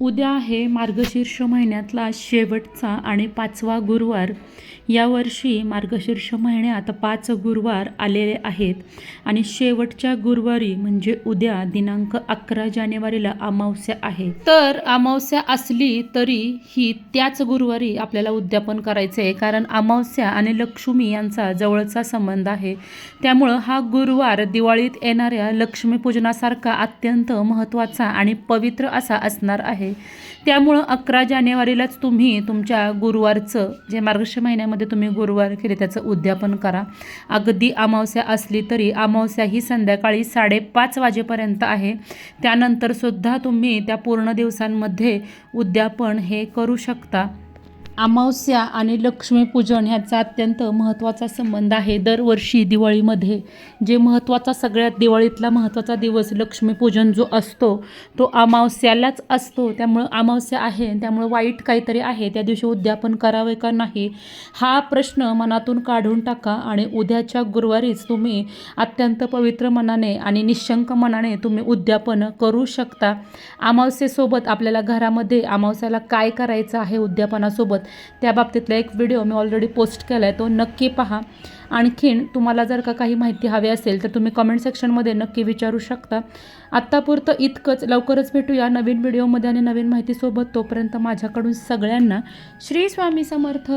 उद्या आहे मार्गशीर्ष महिन्यातला शेवटचा आणि पाचवा गुरुवार. यावर्षी मार्गशीर्ष महिन्यात पाच गुरुवार आलेले आहेत आणि शेवटच्या गुरुवारी म्हणजे उद्या दिनांक अकरा जानेवारीला अमावस्या आहे. तर अमावस्या असली तरी ही त्याच गुरुवारी आपल्याला उद्यापन करायचे आहे कारण अमावस्या आणि लक्ष्मी यांचा जवळचा संबंध आहे. त्यामुळं हा गुरुवार दिवाळीत येणाऱ्या लक्ष्मीपूजनासारखा अत्यंत महत्त्वाचा आणि पवित्र असा असणार आहे. त्यामुळं अकरा जानेवारीलाच तुम्ही तुमच्या गुरुवारचं जे मार्गश महिन्यामध्ये तुम्ही गुरुवार केले त्याचं उद्यापन करा. अगदी अमावस्या असली तरी अमावस्या ही संध्याकाळी साडेपाच वाजेपर्यंत आहे. त्यानंतरसुद्धा तुम्ही त्या पूर्ण दिवसांमध्ये उद्यापन हे करू शकता. अमावस्या आणि लक्ष्मीपूजन ह्याचा अत्यंत महत्त्वाचा संबंध आहे. दरवर्षी दिवाळीमध्ये जे महत्त्वाचा सगळ्यात दिवाळीतला महत्त्वाचा दिवस लक्ष्मीपूजन जो असतो तो अमावस्यालाच असतो. त्यामुळं अमावस्या आहे त्यामुळं वाईट काहीतरी आहे. त्या दिवशी उद्यापन करावे का नाही हा प्रश्न मनातून काढून टाका आणि उद्याच्या गुरुवारीच तुम्ही अत्यंत पवित्र मनाने आणि निशंक मनाने तुम्ही उद्यापन करू शकता. अमावस्येसोबत आपल्याला घरामध्ये अमावस्याला काय करायचं आहे उद्यापनासोबत? त्या बाबतीतला एक व्हिडिओ मी ऑलरेडी पोस्ट केला आहे तो नक्की पहा. आणखीन तुम्हाला जर का काही माहिती हवी असेल तर तुम्ही कमेंट सेक्शनमध्ये नक्की विचारू शकता. आत्तापुरतं इतकंच. लवकरच भेटूया नवीन व्हिडिओमध्ये आणि नवीन माहितीसोबत. तोपर्यंत माझ्याकडून सगळ्यांना श्री स्वामी समर्थ.